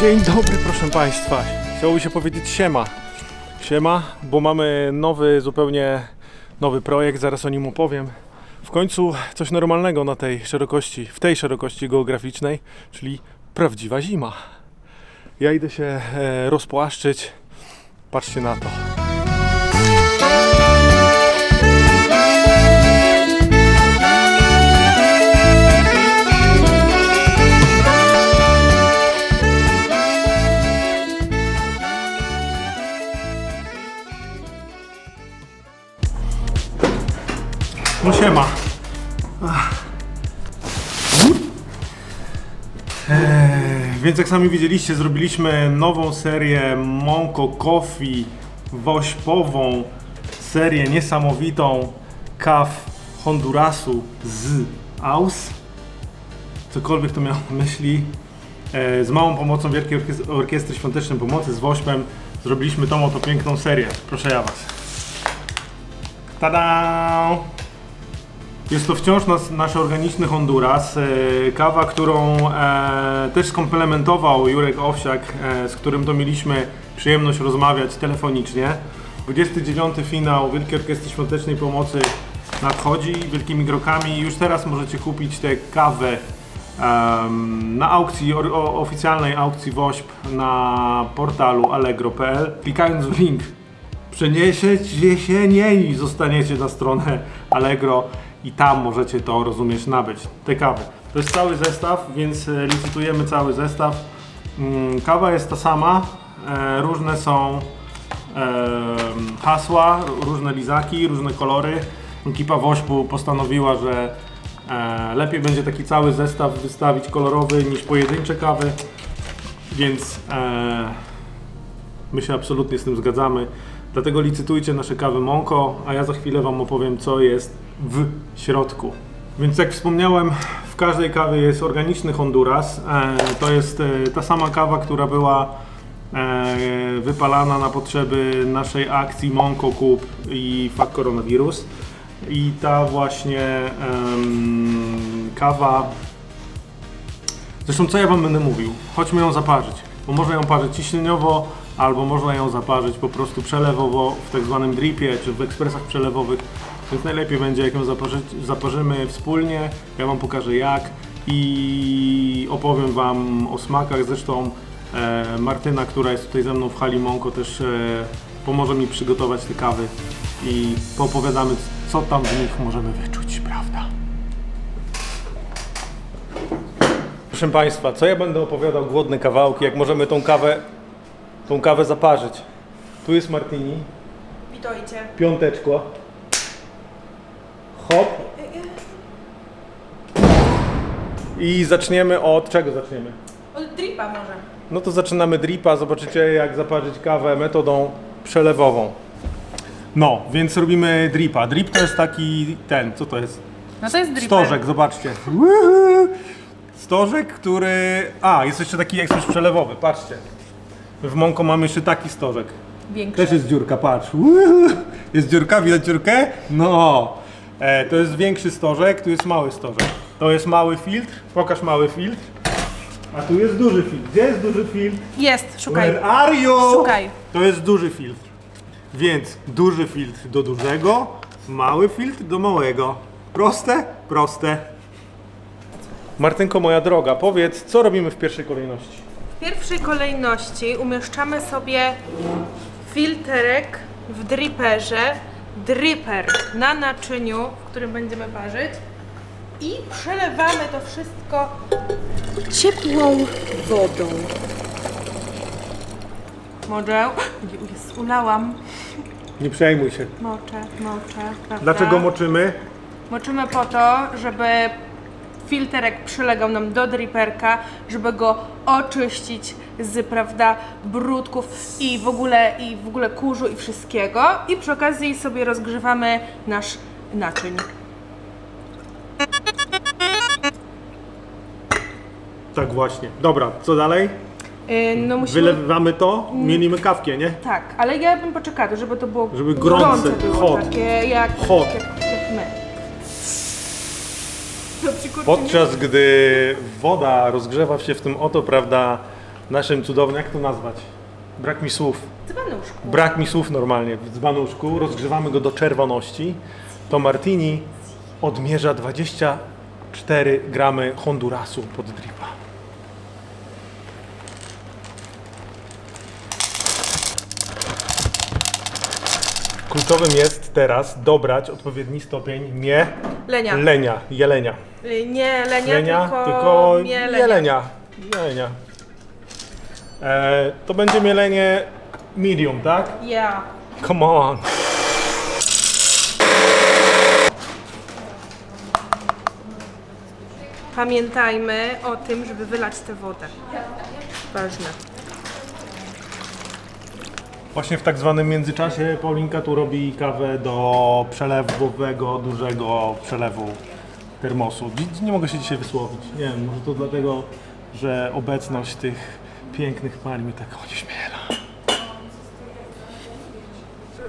Dzień dobry, proszę Państwa. Chciałoby się powiedzieć siema. Siema, bo mamy nowy, zupełnie nowy projekt, zaraz o nim opowiem. W końcu coś normalnego na tej szerokości, w tej szerokości geograficznej, czyli prawdziwa zima. Ja idę się e, rozpłaszczyć. Patrzcie na to. No siema. Eee, więc jak sami widzieliście, zrobiliśmy nową serię Monko Coffee wośpową, serię niesamowitą kaw Hondurasu z Aus. Cokolwiek to miało na myśli. E, z małą pomocą Wielkiej Orkies- Orkiestry Świątecznej Pomocy z Wośpem zrobiliśmy tą oto piękną serię. Proszę ja Was. Tada! Jest to wciąż nas, nasz organiczny Honduras. E, kawa, którą e, też skomplementował Jurek Owsiak, e, z którym to mieliśmy przyjemność rozmawiać telefonicznie. 29. finał Wielkiej Orkiestry Świątecznej Pomocy nadchodzi wielkimi krokami. Już teraz możecie kupić tę kawę na aukcji, o, o, oficjalnej aukcji WOŚP na portalu allegro.pl. Klikając w link przeniesiecie się nie i zostaniecie na stronę Allegro i tam możecie to, rozumiesz, nabyć, te kawy. To jest cały zestaw, więc e, licytujemy cały zestaw. Mm, Kawa jest ta sama, e, różne są em, hasła, różne lizaki, różne kolory. Ekipa Wośpu postanowiła, że e, lepiej będzie taki cały zestaw wystawić kolorowy niż pojedyncze kawy, więc e, My się absolutnie z tym zgadzamy. Dlatego licytujcie nasze kawy Monko, a ja za chwilę Wam opowiem, co jest w środku. Więc jak wspomniałem, w każdej kawie jest organiczny Honduras. E, to jest e, ta sama kawa, która była e, wypalana na potrzeby naszej akcji Monko Kup i Fuck Koronawirus. I ta właśnie kawa Zresztą co ja wam będę mówił? Chodźmy ją zaparzyć, bo można ją parzyć ciśnieniowo, albo można ją zaparzyć po prostu przelewowo w tak zwanym dripie, czy w ekspresach przelewowych. Więc najlepiej będzie jak ją zaparzy, zaparzymy wspólnie, ja wam pokażę jak i opowiem wam o smakach. Zresztą e, Martyna, która jest tutaj ze mną w hali Monko też e, pomoże mi przygotować te kawy i poopowiadamy co tam w nich możemy wyczuć, prawda? Proszę Państwa, co ja będę opowiadał głodne kawałki, jak możemy tą kawę, tą kawę zaparzyć. Tu jest martini, Witajcie. piąteczko. Hop. I zaczniemy od czego zaczniemy? Od dripa może. No to zaczynamy dripa, zobaczycie jak zaparzyć kawę metodą przelewową. No, więc robimy dripa. Drip to jest taki ten, co to jest? No to jest drip. Stożek, zobaczcie. Woohoo! Stożek, który... A, jest jeszcze taki ekspres przelewowy, patrzcie. W Monko mamy jeszcze taki stożek. Większy. Też jest dziurka, patrz. Jest dziurka, widać dziurkę? No. E, to jest większy stożek, tu jest mały stożek. To jest mały filtr, pokaż mały filtr. A tu jest duży filtr. Gdzie jest duży filtr? Jest, szukaj. Where are you? Szukaj. To jest duży filtr. Więc duży filtr do dużego, mały filtr do małego. Proste? Proste. Martynko, moja droga, powiedz, co robimy w pierwszej kolejności? W pierwszej kolejności umieszczamy sobie filterek w driperze, dripper na naczyniu, w którym będziemy parzyć i przelewamy to wszystko ciepłą wodą. Może... Jest, ulałam. Nie przejmuj się. Moczę, moczę, prawda? Dlaczego moczymy? Moczymy po to, żeby filterek przylegał nam do driperka, żeby go oczyścić z, prawda, brudków i w ogóle, i w ogóle kurzu i wszystkiego. I przy okazji sobie rozgrzewamy nasz naczyń. Tak właśnie. Dobra, co dalej? Yy, no musimy... Wylewamy to, mielimy kawkę, nie? Tak, ale ja bym poczekała, żeby to było Żeby gorące, było, hot. takie jak, Hot. jak, jak my. Podczas gdy woda rozgrzewa się w tym oto, prawda, naszym cudownym, jak to nazwać? Brak mi słów. Dzbanuszku. Brak mi słów normalnie w dzbanuszku. Rozgrzewamy go do czerwoności. To Martini odmierza 24 gramy Hondurasu pod dripa. Kluczowym jest teraz dobrać odpowiedni stopień mie Lenia. lenia, jelenia. Y, Nie lenia, tylko, tylko mielenia. jelenia. jelenia. E, to będzie mielenie medium, tak? Ja. Come on. Pamiętajmy o tym, żeby wylać tę wodę. Ważne. Właśnie w tak zwanym międzyczasie Paulinka tu robi kawę do przelewowego, dużego przelewu termosu. Nie mogę się dzisiaj wysłowić. Nie wiem, może to dlatego, że obecność tych pięknych pań mnie tak onieśmiela.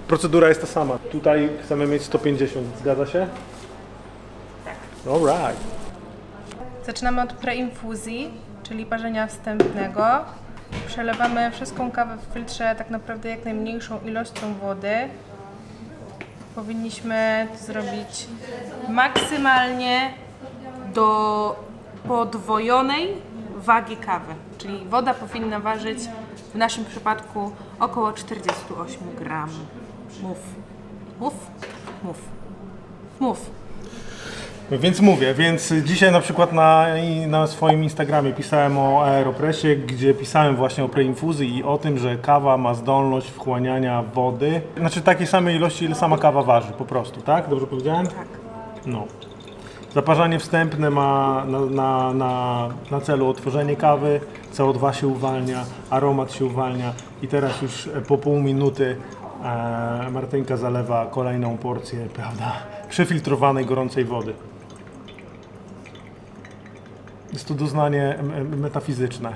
Procedura jest ta sama. Tutaj chcemy mieć 150, zgadza się? Tak. Alright. Zaczynamy od preinfuzji, czyli parzenia wstępnego. Przelewamy wszystką kawę w filtrze tak naprawdę jak najmniejszą ilością wody. Powinniśmy to zrobić maksymalnie do podwojonej wagi kawy. Czyli woda powinna ważyć w naszym przypadku około 48 gram. Mów. Mów. Mów. Mów. Więc mówię, więc dzisiaj na przykład na, na swoim Instagramie pisałem o Aeropressie, gdzie pisałem właśnie o preinfuzji i o tym, że kawa ma zdolność wchłaniania wody, znaczy takiej samej ilości, ile sama kawa waży po prostu, tak? Dobrze powiedziałem? Tak. No. Zaparzanie wstępne ma na, na, na, na celu otworzenie kawy, CO2 się uwalnia, aromat się uwalnia i teraz już po pół minuty e, Martynka zalewa kolejną porcję, prawda, przefiltrowanej gorącej wody. Jest to doznanie metafizyczne.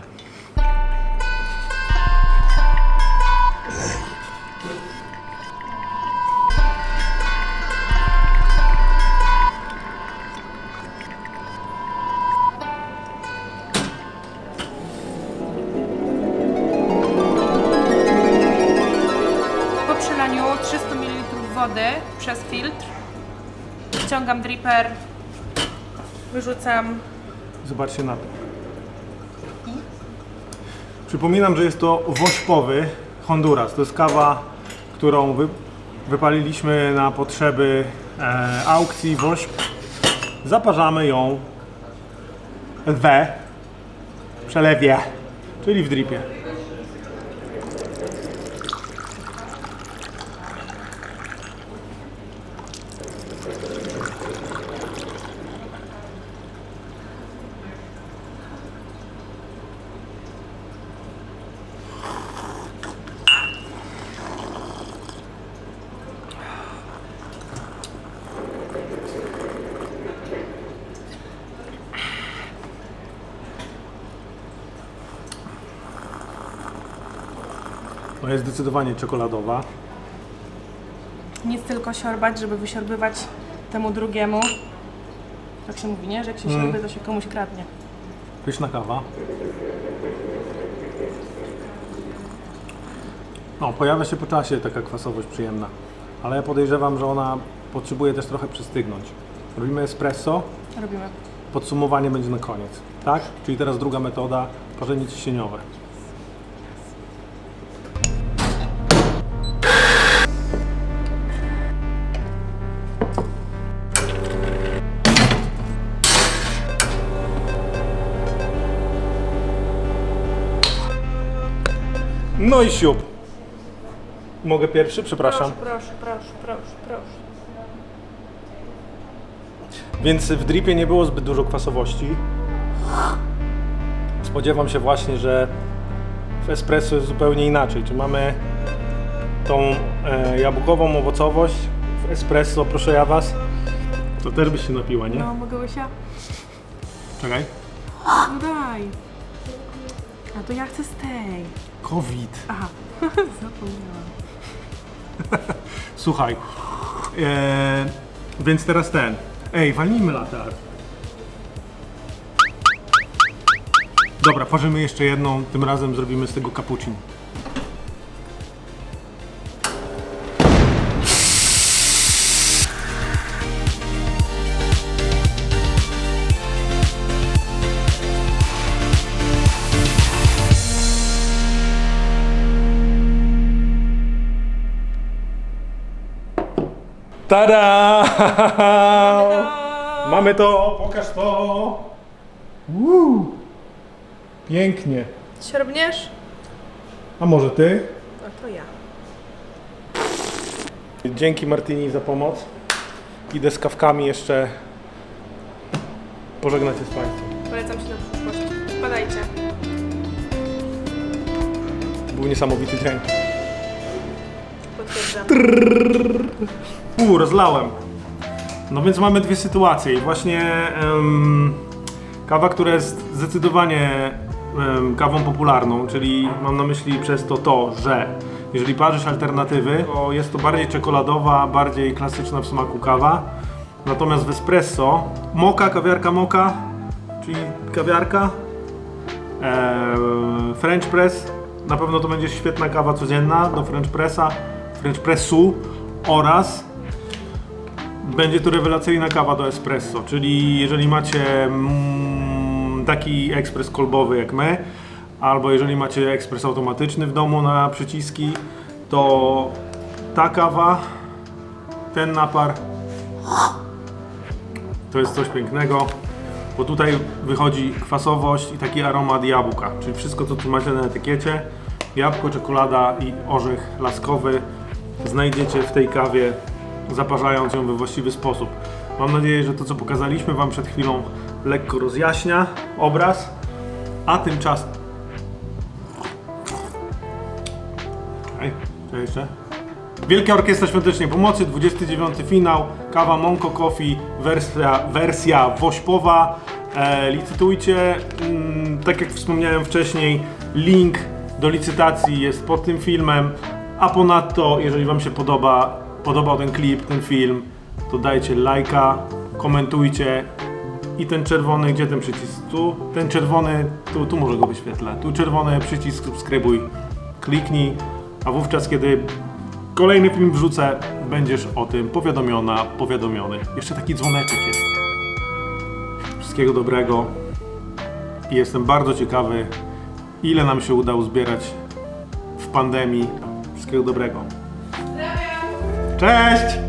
Po przelaniu 300 ml wody przez filtr wciągam dripper, wyrzucam Zobaczcie na to. Przypominam, że jest to wośpowy Honduras. To jest kawa, którą wy, wypaliliśmy na potrzeby e, aukcji WOŚP. Zaparzamy ją we przelewie, czyli w dripie. To jest zdecydowanie czekoladowa. nic tylko siorbać, żeby wysiorbywać temu drugiemu. Tak się mówi, nie? Że jak się siorbie, to się komuś kradnie. Pyszna kawa. No, pojawia się po czasie taka kwasowość przyjemna, ale ja podejrzewam, że ona potrzebuje też trochę przystygnąć. Robimy espresso, Robimy. podsumowanie będzie na koniec, tak? Czyli teraz druga metoda, parzenie ciśnieniowe. No i siup. Mogę pierwszy? Przepraszam. Proszę, proszę, proszę, proszę. Więc w dripie nie było zbyt dużo kwasowości. Spodziewam się właśnie, że w espresso jest zupełnie inaczej. Czy mamy tą e, jabłkową owocowość w espresso, proszę ja was. To też byś się napiła, nie? No, mogę się? Czekaj. No daj. A to ja chcę z tej. COVID. Aha, zapomniałam. Słuchaj. E, więc teraz ten. Ej, walnijmy latar. Dobra, parzymy jeszcze jedną, tym razem zrobimy z tego cappuccino. Tada! Mamy to! Pokaż to! Woo! Pięknie. Siorbniesz? A może ty? A to ja. Dzięki Martini za pomoc. Idę z kawkami jeszcze pożegnać się z Państwem. Polecam się na przyszłość. Wpadajcie. Był niesamowity dzień. Potwierdzam. Uuu, rozlałem. No więc mamy dwie sytuacje i właśnie kawa, która jest zdecydowanie kawą popularną, czyli mam na myśli przez to to, że jeżeli parzysz alternatywy, to jest to bardziej czekoladowa, bardziej klasyczna w smaku kawa. Natomiast w espresso, moka, kawiarka moka, czyli kawiarka, French press, na pewno to będzie świetna kawa codzienna do French pressa, French pressu oraz będzie to rewelacyjna kawa do espresso, czyli jeżeli macie mm, taki ekspres kolbowy jak my, albo jeżeli macie ekspres automatyczny w domu na przyciski, to ta kawa, ten napar to jest coś pięknego, bo tutaj wychodzi kwasowość i taki aromat jabłka, czyli wszystko co tu macie na etykiecie, jabłko, czekolada i orzech laskowy znajdziecie w tej kawie, zaparzając ją we właściwy sposób. Mam nadzieję, że to co pokazaliśmy Wam przed chwilą lekko rozjaśnia obraz, a tymczasem... Czekaj, co jeszcze? Wielka Orkiestra Świątecznej Pomocy, 29 finał, kawa Monko Coffee, wersja, wersja wośpowa. E, licytujcie, mm, tak jak wspomniałem wcześniej, link do licytacji jest pod tym filmem, a ponadto, jeżeli Wam się podoba, podobał ten klip, ten film, to dajcie lajka, komentujcie i ten czerwony, gdzie ten przycisk? Tu, ten czerwony, tu, tu może go wyświetlę, tu czerwony przycisk subskrybuj, kliknij, a wówczas kiedy kolejny film wrzucę, będziesz o tym powiadomiona, powiadomiony. Jeszcze taki dzwoneczek jest. Wszystkiego dobrego i jestem bardzo ciekawy, ile nam się uda uzbierać w pandemii. Wszystkiego dobrego. Cześć!